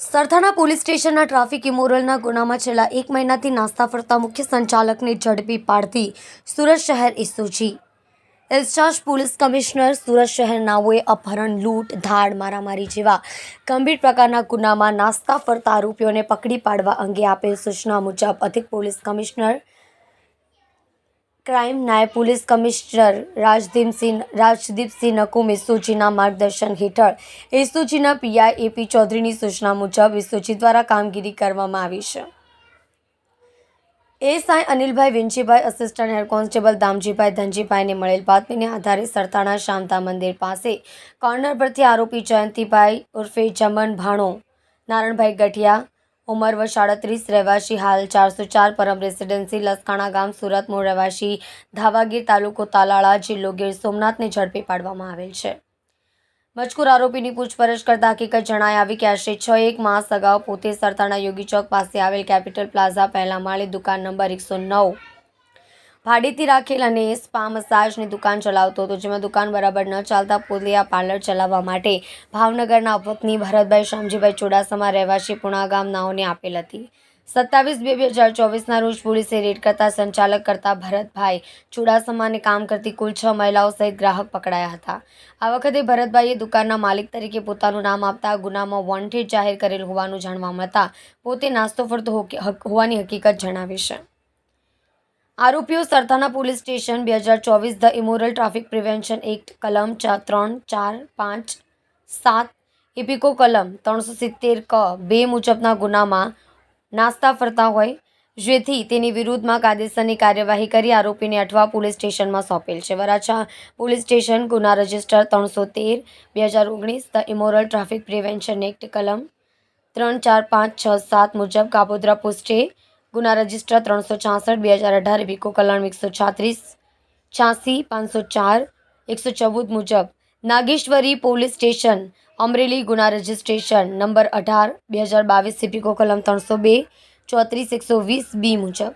Sarthana police સ્ટેશનના traffic ઇમોરલના ગુનામાં છેલ્લા એક મહિનાથી નાસ્તા ફરતા મુખ્ય સંચાલકને ઝડપી પાડતી સુરત શહેર ઇસુજી. ઇન્ચાર્જ પોલીસ કમિશનર સુરત શહેર નાઓએ અપહરણ, લૂંટ, ધાડ, મારામારી જેવા ગંભીર પ્રકારના ગુનામાં નાસ્તા ફરતા આરોપીઓને પકડી પાડવા અંગે આપેલ સૂચના મુજબ અધિક પોલીસ કમિશનર ક્રાઇમ નાયબ પોલીસ કમિશનર રાજદીપસિંહ રાજદીપસિંહ નકુમ એસઓજીના માર્ગદર્શન હેઠળ એસઓજીના પીઆઈ એપી ચૌધરીની સૂચના મુજબ એસઓજી દ્વારા કામગીરી કરવામાં આવી છે. S I Anilbhai Vinchibhai assistant head constable Damjibhai ધનજીભાઈને મળેલ બાતમીને આધારે સરતાણા શાંતા મંદિર પાસે કોર્નર પરથી આરોપી જયંતિભાઈ ઉર્ફે જમન ભાણો, નારણભાઈ ગઠિયા ઉંમર વર્ષ સાડત્રીસ, રહેવાસી હાલ ચારસો ચાર, પરમ રેસિડેન્સી, લસકાણા ગામ, સુરત મૂળ રહેવાસી, ધાવાગીર તાલુકો તાલાળા જિલ્લો ગીર સોમનાથને ઝડપી પાડવામાં આવેલ છે. મજકૂર આરોપીની પૂછપરછ કરતા હકીકત જણાઈ આવી કે આશરે છ એક માસ અગાઉ પોતે સરતાણા યોગી ચોક પાસે આવેલ કેપિટલ પ્લાઝા પહેલા માળે દુકાન નંબર એકસો નવ ભાડેથી રાખેલ અને સ્પા મસાજની દુકાન ચલાવતો હતો, જેમાં દુકાન બરાબર ન ચાલતા પોતે પાર્લર ચલાવવા માટે ભાવનગરના પત્ની ભરતભાઈ શામજીભાઈ ચુડાસમા રહેવાસી પુણા ગામ નાઓને આપેલ હતી. સત્તાવીસ બે બે હજાર ચોવીસના રોજ પોલીસે રેડ કરતા સંચાલક કરતા ભરતભાઈ ચુડાસમાને કામ કરતી કુલ છ મહિલાઓ સહિત ગ્રાહક પકડાયા હતા. આ વખતે ભરતભાઈએ દુકાનના માલિક તરીકે પોતાનું નામ આપતા ગુનામાં વોન્ટેડ જાહેર કરેલ હોવાનું જાણવા મળતા પોતે નાસ્તો ફરતો હોવાની હકીકત જણાવી છે. આરોપીઓ સરથાના પોલીસ સ્ટેશન બે હજાર ચોવીસ the immoral traffic prevention act, કલમ ત્રણ, ચાર, પાંચ, સાત ઇપિકો કલમ ત્રણસો સિત્તેર ક, બે મુજબના ગુનામાં નાસ્તા ફરતા હોય, જેથી તેની વિરુદ્ધમાં કાયદેસરની કાર્યવાહી કરી આરોપીને અઠવા પોલીસ સ્ટેશનમાં સોંપેલ છે. વરાછા પોલીસ સ્ટેશન ગુના રજિસ્ટર ત્રણસો તેર, બે હજાર ઓગણીસ the immoral traffic prevention act, કલમ ત્રણ, ચાર, પાંચ, છ, સાત મુજબ કાપોદ્રા પોસ્ટે ગુના રજિસ્ટર ત્રણસો છાસઠ, બે હજાર અઢાર વિકો કલમ એકસો છાત્રીસ, છ્યાસી, પાંચસો ચાર, એકસો ચૌદ મુજબ નાગેશ્વરી પોલીસ સ્ટેશન, અમરેલી ગુના રજિસ્ટ્રેશન નંબર અઢાર, બે હજાર બાવીસ સિપિકો કલમ ત્રણસો બે, ચોત્રીસ, એકસો વીસ બી મુજબ.